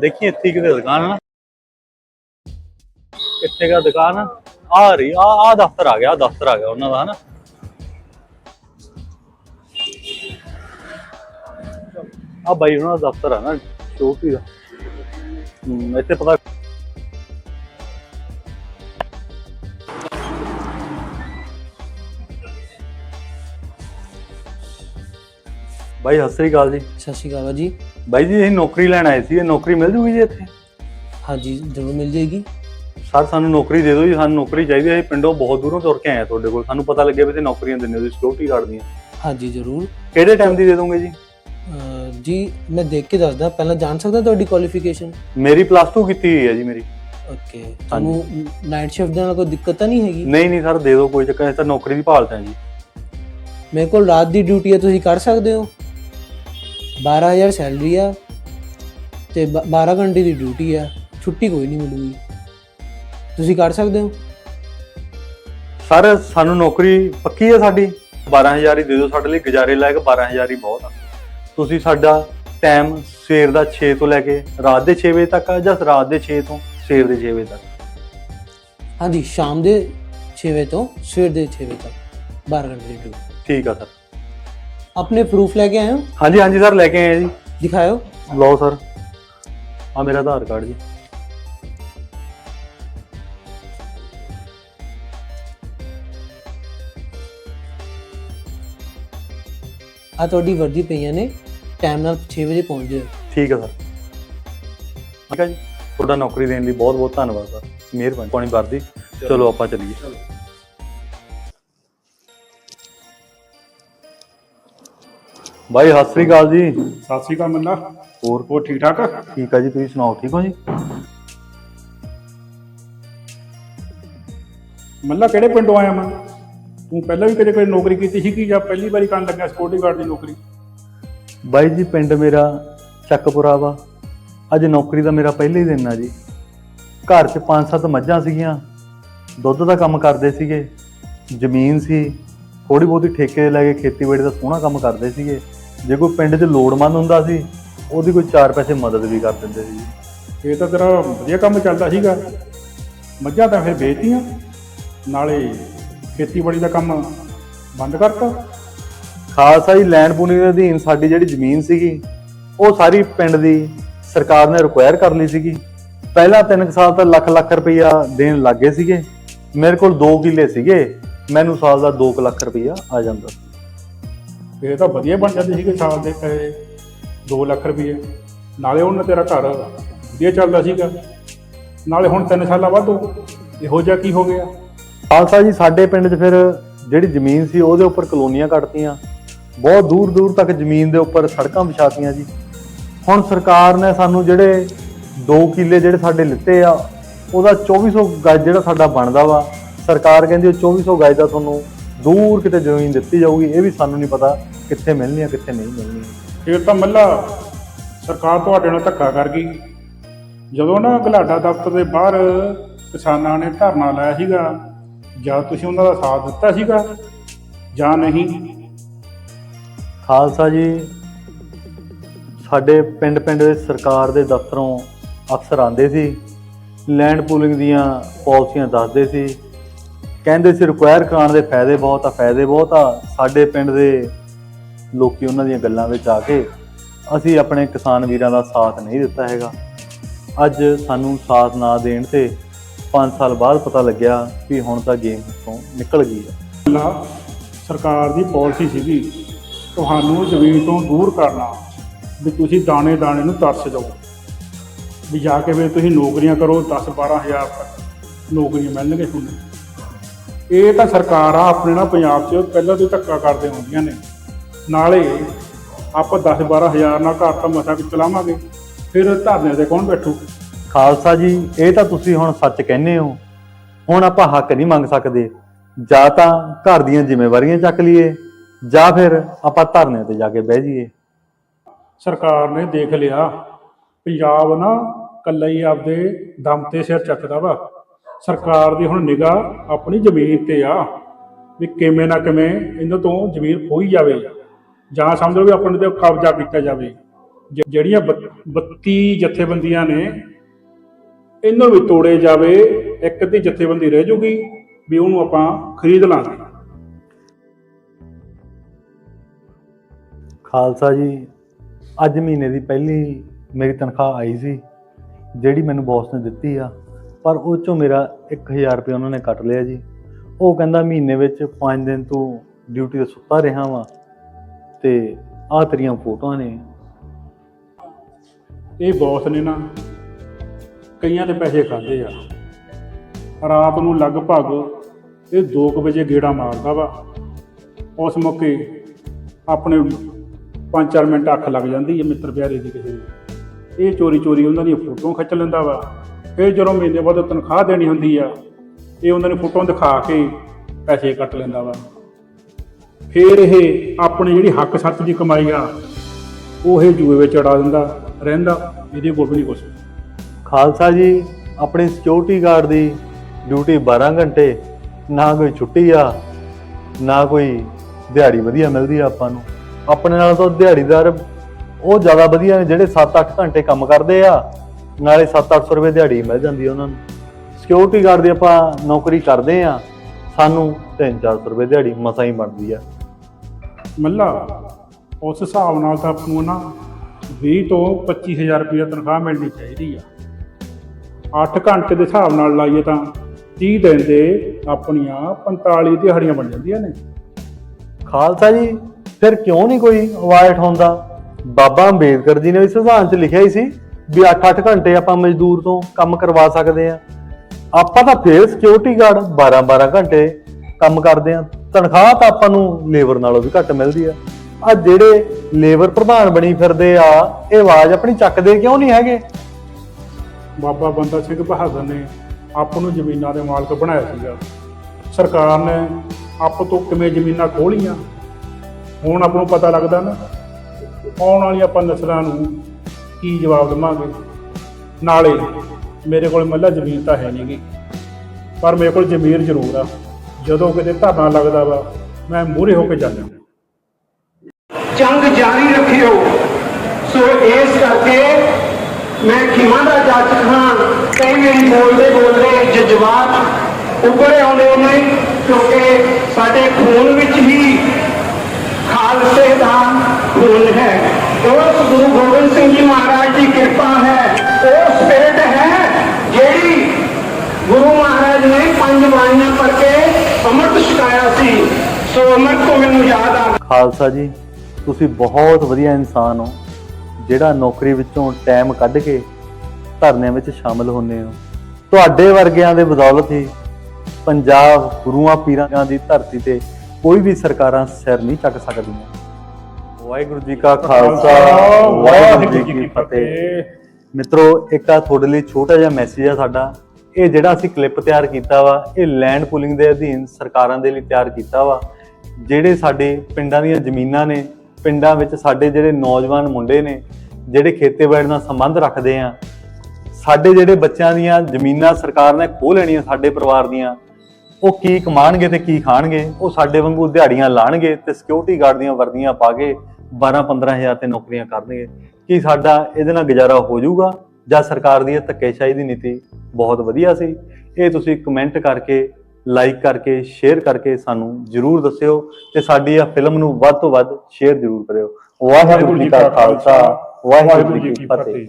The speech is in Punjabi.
ਦੇਖੀ ਇੱਥੇ ਕਿਤੇ ਦੁਕਾਨ ਹੈ ਨਾ। ਕਿੱਥੇ ਦਾ ਦੁਕਾਨ ਆ? ਆ ਰਹੀ, ਆ ਆ ਦਫ਼ਤਰ ਆ ਗਿਆ ਆਹ ਦਫ਼ਤਰ ਆ ਗਿਆ ਉਹਨਾਂ ਦਾ, ਹਨਾ। ਆ ਬਾਈ ਉਹਨਾਂ ਦਾ ਦਫ਼ਤਰ ਆ ਨਾ, ਚੌਕੀ ਦਾ। ਇੱਥੇ ਪਤਾ ਬਾਈ, ਸਤਿ ਸ੍ਰੀ ਅਕਾਲ ਜੀ। ਸਤਿ ਸ਼੍ਰੀ ਅਕਾਲ ਜੀ। ਬਾਈ ਜੀ ਅਸੀਂ ਨੌਕਰੀ ਲੈਣ ਆਏ ਸੀ ਇਹ ਨੌਕਰੀ ਮਿਲ ਜੂਗੀ ਜੀ ਇੱਥੇ? ਹਾਂਜੀ ਜ਼ਰੂਰ ਮਿਲ ਜਾਏਗੀ। ਸਰ ਸਾਨੂੰ ਨੌਕਰੀ ਦੇ ਦਿਓ ਜੀ ਸਾਨੂੰ ਨੌਕਰੀ ਚਾਹੀਦੀ ਹੈ ਅਸੀਂ ਪਿੰਡੋਂ ਬਹੁਤ ਦੂਰੋਂ ਤੁਰ ਕੇ ਆਏ ਤੁਹਾਡੇ ਕੋਲ। ਸਾਨੂੰ ਪਤਾ ਲੱਗਿਆ ਵੀ ਤੇ ਨੌਕਰੀਆਂ ਦਿੰਦੇ ਹੋ ਤੁਸੀਂ ਸਿਕਿਉਰਿਟੀ ਗਾਰਡ ਦੀਆਂ। ਹਾਂਜੀ ਜ਼ਰੂਰ। ਕਿਹੜੇ ਟਾਈਮ ਦੀ ਦੇ ਦੋਗੇ ਜੀ? ਅਹ ਜੀ ਮੈਂ ਦੇਖ ਕੇ ਦੱਸਦਾ ਪਹਿਲਾਂ ਜਾਣ ਸਕਦਾ ਤੁਹਾਡੀ ਕੁਆਲੀਫਿਕੇਸ਼ਨ ਮੇਰੀ ਪਲੱਸ 2 ਕੀਤੀ ਹੋਈ ਹੈ ਜੀ ਮੇਰੀ। ਓਕੇ ਤੁਹਾਨੂੰ ਨਾਈਟ ਸ਼ਿਫਟ ਦੇ ਨਾਲ ਕੋਈ ਦਿੱਕਤ ਤਾਂ ਨਹੀਂ ਹੈਗੀ? ਨਹੀਂ ਨਹੀਂ ਸਰ ਦੇ ਦਿਓ ਕੋਈ ਚੱਕਰ ਨਹੀਂ ਤਾਂ ਨੌਕਰੀ ਦੀ ਭਾਲਤ ਹੈ ਜੀ। ਮੇਰੇ ਕੋਲ ਰਾਤ ਦੀ ਡਿਊਟੀ ਹੈ ਤੁਸੀਂ ਕਰ ਸਕਦੇ ਹੋ? 12000 ਸੈਲਰੀ ਆ ਤੇ ਬ- 12 ਘੰਟੇ ਦੀ ਡਿਊਟੀ ਆ। ਛੁੱਟੀ ਕੋਈ ਨਹੀਂ ਮਿਲੂਗੀ। ਤੁਸੀਂ ਕਰ ਸਕਦੇ ਹੋ? ਸਰ ਸਾਨੂੰ ਨੌਕਰੀ ਪੱਕੀ ਹੈ ਸਾਡੀ? 12000 ਹੀ ਦੇ ਦਿਓ ਸਾਡੇ ਲਈ ਗੁਜ਼ਾਰੇ ਲਾਇਕ 12000 ਹੀ ਬਹੁਤ ਆ। ਤੁਸੀਂ ਸਾਡਾ ਟਾਈਮ ਸਵੇਰ ਦਾ 6 ਤੋਂ ਲੈ ਕੇ ਰਾਤ ਦੇ 6 ਵਜੇ ਤੱਕ ਆ ਜਾਂ ਰਾਤ ਦੇ 6 ਤੋਂ ਸਵੇਰ ਦੇ 6 ਵਜੇ ਤੱਕ? ਹਾਂਜੀ ਸ਼ਾਮ ਦੇ 6 ਵਜੇ ਤੋਂ ਸਵੇਰ ਦੇ 6 ਵਜੇ ਤੱਕ 12 ਘੰਟੇ ਦੀ ਡਿਊਟੀ। ਠੀਕ ਆ ਸਰ। ਆਪਣੇ ਪ੍ਰੂਫ ਲੈ ਕੇ ਆਏ ਹੋ? ਹਾਂਜੀ ਹਾਂਜੀ ਸਰ ਲੈ ਕੇ ਆਏ ਜੀ। ਦਿਖਾਓ ਲਓ ਸਰ ਆ ਮੇਰਾ ਆਧਾਰ ਕਾਰਡ ਜੀ। ਆ ਤੁਹਾਡੀ ਵਰਦੀ ਪਈਆਂ ਨੇ ਟਾਈਮ ਨਾਲ 6 ਵਜੇ ਪਹੁੰਚ ਜਾਓ ਠੀਕ ਹੈ ਸਰ ਠੀਕ ਹੈ ਜੀ। ਤੁਹਾਡਾ ਨੌਕਰੀ ਦੇਣ ਲਈ ਬਹੁਤ ਬਹੁਤ ਧੰਨਵਾਦ ਸਰ ਮਿਹਰਬਾਨੀ ਪਾਣੀ ਵਰਦੀ। ਚਲੋ ਆਪਾਂ ਚੱਲੀਏ। ਬਾਈ ਸਤਿ ਸ੍ਰੀ ਅਕਾਲ ਜੀ। ਸਤਿ ਸ਼੍ਰੀ ਅਕਾਲ ਮੰਨਾ। ਹੋਰ? ਹੋਰ ਠੀਕ ਠਾਕ? ਠੀਕ ਆ ਜੀ ਤੁਸੀਂ ਸੁਣਾਓ ਠੀਕ ਹੋ ਜੀ? ਮੱਲਾ ਕਿਹੜੇ ਪਿੰਡੋਂ ਆਇਆ ਮੈਂ? ਤੂੰ ਪਹਿਲਾਂ ਵੀ ਕਦੇ ਕੋਈ ਨੌਕਰੀ ਕੀਤੀ ਸੀ ਕਿ ਜਾਂ ਪਹਿਲੀ ਵਾਰੀ ਕਰਨ ਲੱਗਿਆ ਸਿਕਿਉਰਿਟੀ ਗਾਰਡ ਦੀ ਨੌਕਰੀ? ਬਾਈ ਜੀ ਪਿੰਡ ਮੇਰਾ ਚੱਕਪੁਰਾ ਵਾ। ਅੱਜ ਨੌਕਰੀ ਦਾ ਮੇਰਾ ਪਹਿਲਾ ਹੀ ਦਿਨ ਆ ਜੀ। ਘਰ 'ਚ ਪੰਜ ਸੱਤ ਮੱਝਾਂ ਸੀਗੀਆਂ। ਦੁੱਧ ਦਾ ਕੰਮ ਕਰਦੇ ਸੀਗੇ। ਜ਼ਮੀਨ ਸੀ। ਥੋੜੀ ਬਹੁਤੀ ਠੇਕੇ ਲੈ ਕੇ ਖੇਤੀਬਾੜੀ ਦਾ ਸੋਹਣਾ ਕੰਮ ਕਰਦੇ ਸੀਗੇ। ਜੇ ਕੋਈ ਪਿੰਡ 'ਚ ਲੋੜਵੰਦ ਹੁੰਦਾ ਸੀ ਉਹਦੀ ਕੋਈ ਚਾਰ ਪੈਸੇ ਮਦਦ ਵੀ ਕਰ ਦਿੰਦੇ ਸੀ ਜੀ। ਇਹ ਤਾਂ ਤੇਰਾ ਵਧੀਆ ਕੰਮ ਚੱਲਦਾ ਸੀਗਾ। ਮੱਝਾਂ ਤਾਂ ਫਿਰ ਵੇਚਤੀਆਂ। ਨਾਲੇ ਖੇਤੀਬਾੜੀ ਦਾ ਕੰਮ ਬੰਦ ਕਰਤਾ। ਖਾਲਸਾ ਜੀ ਲੈਂਡ ਪੂਲਿੰਗ ਦੇ ਅਧੀਨ ਸਾਡੀ ਜਿਹੜੀ ਜ਼ਮੀਨ ਸੀਗੀ ਉਹ ਸਾਰੀ ਪਿੰਡ ਦੀ ਸਰਕਾਰ ਨੇ ਰਿਕੁਆਇਰ ਕਰ ਲਈ ਸੀਗੀ। ਪਹਿਲਾਂ 3 ਸਾਲ ਤੱਕ ਲੱਖ ਲੱਖ ਰੁਪਈਆ ਦੇਣ ਲੱਗੇ ਸੀਗੇ। ਮੇਰੇ ਕੋਲ 2 ਕਿੱਲੇ ਸੀਗੇ। ਮੈਨੂੰ ਸਾਲ ਦਾ 2 ਲੱਖ ਰੁਪਈਆ ਆ ਜਾਂਦਾ ਸੀ। ਫਿਰ ਤਾਂ ਵਧੀਆ ਬਣ ਜਾਂਦੇ ਸੀਗੇ ਸਾਲ ਦੇ ਪੈਸੇ 2 ਲੱਖ ਰੁਪਏ ਨਾਲੇ ਉਹਨਾਂ ਤੇਰਾ ਘਰ ਵਧੀਆ ਚੱਲਦਾ ਸੀਗਾ। ਨਾਲੇ ਹੁਣ 3 ਸਾਲਾਂ ਬਾਅਦ ਇਹੋ ਜਿਹਾ ਕੀ ਹੋ ਗਿਆ? ਖਾਲਸਾ ਜੀ, ਸਾਡੇ ਪਿੰਡ 'ਚ ਫਿਰ ਜਿਹੜੀ ਜ਼ਮੀਨ ਸੀ, ਉਹਦੇ ਉੱਪਰ ਕਲੋਨੀਆਂ ਕੱਟਤੀਆਂ। ਬਹੁਤ ਦੂਰ ਦੂਰ ਤੱਕ ਜ਼ਮੀਨ ਦੇ ਉੱਪਰ ਸੜਕਾਂ ਵਿਛਾਤੀਆਂ ਜੀ। ਹੁਣ ਸਰਕਾਰ ਨੇ ਸਾਨੂੰ ਜਿਹੜੇ 2 ਕਿੱਲੇ ਜਿਹੜੇ ਸਾਡੇ ਲਿੱਤੇ ਆ, ਉਹਦਾ 2400 ਗਜ ਜਿਹੜਾ ਸਾਡਾ ਬਣਦਾ ਵਾ, ਸਰਕਾਰ ਕਹਿੰਦੀ ਉਹ 2400 ਗਜ ਦਾ ਤੁਹਾਨੂੰ ਦੂਰ ਕਿਤੇ ਜ਼ਮੀਨ ਦਿੱਤੀ ਜਾਊਗੀ ਇਹ ਵੀ ਸਾਨੂੰ ਨਹੀਂ ਪਤਾ ਕਿੱਥੇ ਮਿਲਣੀ ਆ ਕਿੱਥੇ ਨਹੀਂ ਮਿਲਣੀ। ਫਿਰ ਤਾਂ ਮੱਲਾ ਸਰਕਾਰ ਤੁਹਾਡੇ ਨਾਲ ਧੱਕਾ ਕਰ ਗਈ। ਜਦੋਂ ਨਾ ਗਲਾਡਾ ਦਫ਼ਤਰ ਦੇ ਬਾਹਰ ਕਿਸਾਨਾਂ ਨੇ ਧਰਨਾ ਲਾਇਆ ਸੀਗਾ ਜਾਂ ਤੁਸੀਂ ਉਹਨਾਂ ਦਾ ਸਾਥ ਦਿੱਤਾ ਸੀਗਾ ਜਾਂ ਨਹੀਂ? ਖਾਲਸਾ ਜੀ ਸਾਡੇ ਪਿੰਡ ਪਿੰਡ ਦੇ ਸਰਕਾਰ ਦੇ ਦਫ਼ਤਰੋਂ ਅਫਸਰ ਆਉਂਦੇ ਸੀ ਲੈਂਡ ਪੂਲਿੰਗ ਦੀਆਂ ਪਾਲਿਸੀਆਂ ਦੱਸਦੇ ਸੀ ਕਹਿੰਦੇ ਸੀ ਰਿਕੁਆਇਰ ਕਰਾਉਣ ਦੇ ਫਾਇਦੇ ਬਹੁਤ ਆ, ਫਾਇਦੇ ਬਹੁਤ ਆ ਸਾਡੇ ਪਿੰਡ ਦੇ ਲੋਕੀ ਉਹਨਾਂ ਦੀਆਂ ਗੱਲਾਂ ਵਿੱਚ ਆ ਕੇ ਅਸੀਂ ਆਪਣੇ ਕਿਸਾਨ ਵੀਰਾਂ ਦਾ ਸਾਥ ਨਹੀਂ ਦਿੱਤਾ ਹੈਗਾ। ਅੱਜ ਸਾਨੂੰ ਸਾਥ ਨਾ ਦੇਣ ਤੇ 5 ਸਾਲ ਬਾਅਦ ਪਤਾ ਲੱਗਿਆ ਕਿ ਹੁਣ ਤਾਂ ਗੇਮ ਤੋਂ ਨਿਕਲ ਗਈ ਹੈ ਸਰਕਾਰ ਦੀ ਪਾਲਿਸੀ ਸੀਗੀ, ਤੁਹਾਨੂੰ ਜ਼ਮੀਨ ਤੋਂ ਦੂਰ ਕਰਨਾ, ਵੀ ਤੁਸੀਂ ਦਾਣੇ ਦਾਣੇ ਨੂੰ ਤਰਸ ਜਾਓ। ਵੀ ਜਾ ਕੇ ਵੀ ਤੁਸੀਂ ਨੌਕਰੀਆਂ ਕਰੋ 10 12000 ਤੱਕ ਨੌਕਰੀਆਂ ਮਿਲਣਗੇ ਤੁਹਾਨੂੰ। ਇਹ ਤਾਂ ਸਰਕਾਰਾਂ ਆਪਣੇ ਨਾਲ ਪੰਜਾਬ 'ਚ ਪਹਿਲਾਂ ਤੋਂ ਧੱਕਾ ਕਰਦੇ ਹੁੰਦੀਆਂ ਨੇ। ਨਾਲੇ ਆਪਾਂ 10 12000 ਨਾਲ ਘਰ ਤਾਂ ਮਸਾ ਚਲਾਵਾਂਗੇ ਫਿਰ ਧਰਨੇ ਤੇ ਕੌਣ ਬੈਠੂ? ਖਾਲਸਾ ਜੀ ਇਹ ਤਾਂ ਤੁਸੀਂ ਹੁਣ ਸੱਚ ਕਹਿੰਦੇ ਹੋ। ਹੁਣ ਆਪਾਂ ਹੱਕ ਨਹੀਂ ਮੰਗ ਸਕਦੇ। ਜਾਂ ਤਾਂ ਘਰ ਦੀਆਂ ਜ਼ਿੰਮੇਵਾਰੀਆਂ ਚੱਕ ਲਈਏ ਜਾਂ ਫਿਰ ਆਪਾਂ ਧਰਨੇ ਤੇ ਜਾ ਕੇ ਬਹਿ ਜਾਈਏ। ਸਰਕਾਰ ਨੇ ਦੇਖ ਲਿਆ ਪੰਜਾਬ ਨਾ ਕੱਲਾ ਹੀ ਆਪਦੇ ਦਮ ਤੇ ਸਿਰ ਚੱਕਦਾ ਵਾ। ਸਰਕਾਰ ਦੀ ਹੁਣ ਨਿਗਾਹ ਆਪਣੀ ਜ਼ਮੀਨ ਤੇ ਆ ਵੀ ਕਿਵੇਂ ਨਾ ਕਿਵੇਂ ਇਹਨਾਂ ਤੋਂ ਜ਼ਮੀਨ ਖੋਈ ਜਾਵੇ। ਜਾਂ ਸਮਝ ਲਓ ਵੀ ਆਪਣੇ ਤੇ ਕਬਜ਼ਾ ਕੀਤਾ ਜਾਵੇ। ਜਿਹੜੀਆਂ ਬ- 32 ਜਥੇਬੰਦੀਆਂ ਨੇ, ਇਹਨਾਂ ਵੀ ਤੋੜੇ ਜਾਵੇ, ਇੱਕ ਅੱਧੀ ਜਥੇਬੰਦੀ ਰਹਿ ਜੂਗੀ ਵੀ ਉਹਨੂੰ ਆਪਾਂ ਖਰੀਦ ਲਾਂਗੇ। ਖਾਲਸਾ ਜੀ, ਅੱਜ ਮਹੀਨੇ ਦੀ ਪਹਿਲੀ ਮੇਰੀ ਤਨਖਾਹ ਆਈ ਸੀ, ਜਿਹੜੀ ਮੈਨੂੰ ਬੌਸ ਨੇ ਦਿੱਤੀ ਆ। ਪਰ ਉਹ ਚੋਂ ਮੇਰਾ 1000 ਰੁਪਏ ਉਹਨਾਂ ਨੇ ਕੱਟ ਲਿਆ ਜੀ। ਉਹ ਕਹਿੰਦਾ ਮਹੀਨੇ ਵਿੱਚ 5 ਦਿਨ ਤੂੰ ਡਿਊਟੀ ਤੇ ਸੁੱਤਾ ਰਿਹਾ ਵਾ ਤੇ ਆਹ ਤੇਰੀਆਂ ਫੋਟੋਆਂ ਨੇ। ਇਹ ਬੌਸ ਨੇ ਨਾ ਕਈਆਂ ਦੇ ਪੈਸੇ ਖਾਦੇ ਆ। ਰਾਤ ਨੂੰ ਲਗਭਗ ਇਹ 2 ਵਜੇ ਗੇੜਾ ਮਾਰਦਾ ਵਾ। ਉਸ ਮੌਕੇ ਆਪਣੇ 5-4 ਮਿੰਟ ਅੱਖ ਲੱਗ ਜਾਂਦੀ ਹੈ ਮਿੱਤਰ ਪਿਆਰੇ ਦੀ ਕਿਸੇ ਦੀ। ਇਹ ਚੋਰੀ ਚੋਰੀ ਉਹਨਾਂ ਦੀਆਂ ਫੋਟੋਆਂ ਖਿੱਚ ਲੈਂਦਾ ਵਾ। ਫਿਰ ਜਦੋਂ ਮਹੀਨੇ ਬਾਅਦ ਤਨਖਾਹ ਦੇਣੀ ਹੁੰਦੀ ਆ, ਇਹ ਉਹਨਾਂ ਦੀ ਫੋਟੋਆਂ ਦਿਖਾ ਕੇ ਪੈਸੇ ਕੱਟ ਲੈਂਦਾ ਵਾ। ਫਿਰ ਇਹ ਆਪਣੀ ਜਿਹੜੀ ਹੱਕ ਸੱਚ ਦੀ ਕਮਾਈ ਆ, ਉਹ ਇਹ ਜੂਏ ਵਿੱਚ ਅੜਾ ਦਿੰਦਾ, ਰਹਿੰਦਾ, ਇਹਦੇ ਕੋਲ ਵੀ ਨਹੀਂ ਕੁਛ। ਖਾਲਸਾ ਜੀ, ਆਪਣੇ ਸਿਕਿਉਰਿਟੀ ਗਾਰਡ ਦੀ ਡਿਊਟੀ 12 ਘੰਟੇ, ਨਾ ਕੋਈ ਛੁੱਟੀ ਆ, ਨਾ ਕੋਈ ਦਿਹਾੜੀ ਵਧੀਆ ਮਿਲਦੀ ਆ ਆਪਾਂ ਨੂੰ। ਆਪਣੇ ਨਾਲ ਤਾਂ ਦਿਹਾੜੀਦਾਰ ਉਹ ਜ਼ਿਆਦਾ ਵਧੀਆ ਨੇ ਜਿਹੜੇ 7-8 ਘੰਟੇ ਕੰਮ ਕਰਦੇ ਆ। ਨਾਲੇ 7-800 ਰੁਪਏ ਦਿਹਾੜੀ ਮਿਲ ਜਾਂਦੀ ਆ ਉਹਨਾਂ ਨੂੰ। ਸਿਕਿਉਰਿਟੀ ਗਾਰਡ ਦੀ ਆਪਾਂ ਨੌਕਰੀ ਕਰਦੇ ਆ ਸਾਨੂੰ 3-400 ਰੁਪਏ ਦਿਹਾੜੀ ਮਸਾਂ ਹੀ ਬਣਦੀ ਆ। ਮੱਲਾ ਉਸ ਹਿਸਾਬ ਨਾਲ ਤਾਂ ਆਪਾਂ ਨੂੰ ਨਾ 20 ਤੋਂ 25000 ਰੁਪਏ ਤਨਖਾਹ ਮਿਲਣੀ ਚਾਹੀਦੀ ਆ। 8 ਘੰਟੇ ਦੇ ਹਿਸਾਬ ਨਾਲ ਲਾਈਏ ਤਾਂ 30 ਦਿਨ ਦੇ ਆਪਣੀਆਂ 45 ਦਿਹਾੜੀਆਂ ਬਣ ਜਾਂਦੀਆਂ ਨੇ। ਖਾਲਸਾ ਜੀ ਫਿਰ ਕਿਉਂ ਨਹੀਂ ਕੋਈ ਆਵਾਜ਼ ਉਠਾਉਂਦਾ ਬਾਬਾ ਅੰਬੇਦਕਰ ਜੀ ਨੇ ਵੀ ਸੰਵਿਧਾਨ 'ਚ ਲਿਖਿਆ ਹੀ ਸੀ ਵੀ 8-8 ਘੰਟੇ ਆਪਾਂ ਮਜ਼ਦੂਰ ਤੋਂ ਕੰਮ ਕਰਵਾ ਸਕਦੇ ਆ ਆਪਾਂ ਤਾਂ ਫੇਰ ਸਿਕਿਉਰਿਟੀ ਗਾਰਡ 12-12 ਘੰਟੇ ਕੰਮ ਕਰਦੇ ਆ ਤਨਖਾਹ ਤਾਂ ਆਪਾਂ ਨੂੰ ਲੇਬਰ ਨਾਲੋਂ ਵੀ ਘੱਟ ਮਿਲਦੀ ਆ। ਆ ਜਿਹੜੇ ਲੇਬਰ ਪ੍ਰਧਾਨ ਬਣੀ ਫਿਰਦੇ ਆ, ਇਹ ਆਵਾਜ਼ ਆਪਣੀ ਚੱਕਦੇ ਕਿਉਂ ਨਹੀਂ ਹੈਗੇ? ਬਾਬਾ ਬੰਦਾ ਸਿੰਘ ਬਹਾਦਰ ਨੇ ਆਪ ਨੂੰ ਜ਼ਮੀਨਾਂ ਦੇ ਮਾਲਕ ਬਣਾਇਆ ਸੀਗਾ। ਸਰਕਾਰ ਨੇ ਆਪ ਤੋਂ ਕਿਵੇਂ ਜ਼ਮੀਨਾਂ ਖੋਲੀਆਂ ਹੁਣ ਆਪ ਨੂੰ ਪਤਾ ਲੱਗਦਾ ਨਾ, ਆਉਣ ਵਾਲੀਆਂ ਆਪਾਂ ਨਸਲਾਂ ਨੂੰ ਕੀ ਜਵਾਬ ਦੇਵਾਂਗੇ? ਨਾਲੇ ਮੇਰੇ ਕੋਲ ਮੱਲਾ ਜ਼ਮੀਨ ਤਾਂ ਹੈ ਨਹੀਂਗੀ ਪਰ ਮੇਰੇ ਕੋਲ ਜ਼ਮੀਰ ਜ਼ਰੂਰ ਆ। ਜਦੋਂ ਕਿਤੇ ਧਰਨਾ ਲੱਗਦਾ ਵਾ, ਮੈਂ ਮੂਹਰੇ ਹੋ ਕੇ ਜਾਂਦਾ। ਜੰਗ ਜਾਰੀ ਰੱਖਿਓ। ਸੋ ਇਸ ਕਰਕੇ ਮੈਂ ਖਿਮਾ ਦਾ ਜਾਚਕ ਹਾਂ। ਕਈ ਵਾਰੀ ਬੋਲਦੇ ਬੋਲਦੇ ਜਜ਼ਬਾਤ ਉੱਭਰੇ ਆਉਂਦੇ ਨੇ, ਕਿਉਂਕਿ ਸਾਡੇ ਖੂਨ ਵਿੱਚ ਹੀ ਖਾਲਸੇ ਦਾ ਖੂਨ ਹੈ। ਉਸ ਗੁਰੂ ਗੋਬਿੰਦ ਸਿੰਘ ਜੀ ਮਹਾਰਾਜ ਦੀ ਕਿਰਪਾ ਹੈ। ਉਹ ਸਪਿਰਿਟ ਹੈ ਜਿਹੜੀ ਗੁਰੂ ਮਹਾਰਾਜ ਨੇ ਪੰਜ ਬਾਣੀਆਂ ਪੜ੍ਹ ਅੰਮ੍ਰਿਤ ਛਕਾਇਆ ਸੀ। ਸੋ ਅੰਮ੍ਰਿਤ ਤੋਂ ਮੈਨੂੰ ਯਾਦ ਆ ਖਾਲਸਾ ਜੀ, ਤੁਸੀਂ ਬਹੁਤ ਵਧੀਆ ਇਨਸਾਨ ਹੋ। ਜਿਹੜਾ ਨੌਕਰੀ ਵਿੱਚੋਂ ਟਾਈਮ ਕੱਢ ਕੇ ਧਰਨਿਆਂ ਵਿੱਚ ਸ਼ਾਮਲ ਹੁੰਦੇ ਹੋ। ਤੁਹਾਡੇ ਵਰਗਿਆਂ ਦੇ ਬਦੌਲਤ ਹੀ ਪੰਜਾਬ ਗੁਰੂਆਂ ਪੀਰਾਂ ਦੀ ਧਰਤੀ ਤੇ ਕੋਈ ਵੀ ਸਰਕਾਰਾਂ ਸਿਰ ਨਹੀਂ ਚੱਕ ਸਕਦੀਆਂ। ਵਾਹਿਗੁਰੂ ਜੀ ਕਾ ਖਾਲਸਾ ਵਾਹਿਗੁਰੂ ਜੀ ਕੀ ਫਤਿਹ। ਮਿੱਤਰੋ ਇੱਕ ਆ ਤੁਹਾਡੇ ਲਈ ਛੋਟਾ ਜਿਹਾ ਮੈਸੇਜ ਆ ਸਾਡਾ। ਇਹ ਜਿਹੜਾ ਅਸੀਂ ਕਲਿੱਪ ਤਿਆਰ ਕੀਤਾ ਵਾ ਇਹ ਲੈਂਡ ਪੂਲਿੰਗ ਦੇ ਅਧੀਨ ਸਰਕਾਰਾਂ ਦੇ ਲਈ ਤਿਆਰ ਕੀਤਾ ਵਾ। ਜਿਹੜੇ ਸਾਡੇ ਪਿੰਡਾਂ ਦੀਆਂ ਜ਼ਮੀਨਾਂ ਨੇ ਪਿੰਡਾਂ ਵਿੱਚ ਸਾਡੇ ਜਿਹੜੇ ਨੌਜਵਾਨ ਮੁੰਡੇ ਨੇ ਜਿਹੜੇ ਖੇਤੀਬਾੜੀ ਨਾਲ ਸੰਬੰਧ ਰੱਖਦੇ ਆ ਸਾਡੇ ਜਿਹੜੇ ਬੱਚਿਆਂ ਦੀਆਂ ਜ਼ਮੀਨਾਂ ਸਰਕਾਰ ਨੇ ਖੋਹ ਲੈਣੀਆਂ ਸਾਡੇ ਪਰਿਵਾਰ ਦੀਆਂ ਉਹ ਕੀ ਕਮਾਣਗੇ ਤੇ ਕੀ ਖਾਣਗੇ? ਉਹ ਸਾਡੇ ਵਾਂਗੂ ਦਿਹਾੜੀਆਂ ਲਾਣਗੇ ਤੇ ਸਿਕਿਉਰਿਟੀ ਗਾਰਡ ਦੀਆਂ ਵਰਦੀਆਂ ਪਾ ਕੇ 12-15000 ਤੇ ਨੌਕਰੀਆਂ ਕਰਨਗੇ। ਕੀ ਸਾਡਾ ਇਹਦੇ ਨਾਲ ਗੁਜ਼ਾਰਾ ਹੋ ਜਾਊਗਾ? ਜਾਂ ਸਰਕਾਰ ਦੀ ਇਹ ਧੱਕੇਸ਼ਾਹੀ ਦੀ ਨੀਤੀ ਬਹੁਤ ਵਧੀਆ ਸੀ? ਇਹ ਤੁਸੀਂ ਕਮੈਂਟ ਕਰਕੇ ਲਾਈਕ ਕਰਕੇ ਸ਼ੇਅਰ ਕਰਕੇ ਸਾਨੂੰ ਜਰੂਰ ਦੱਸਿਓ ਤੇ ਸਾਡੀ ਇਹ ਫਿਲਮ ਨੂੰ ਵੱਧ ਤੋਂ ਵੱਧ ਸ਼ੇਅਰ ਜਰੂਰ ਕਰਿਓ। ਵਾਹਿਗੁਰੂ ਜੀ ਕਾ ਖਾਲਸਾ ਵਾਹਿਗੁਰੂ ਜੀ ਕੀ ਫਤਿਹ।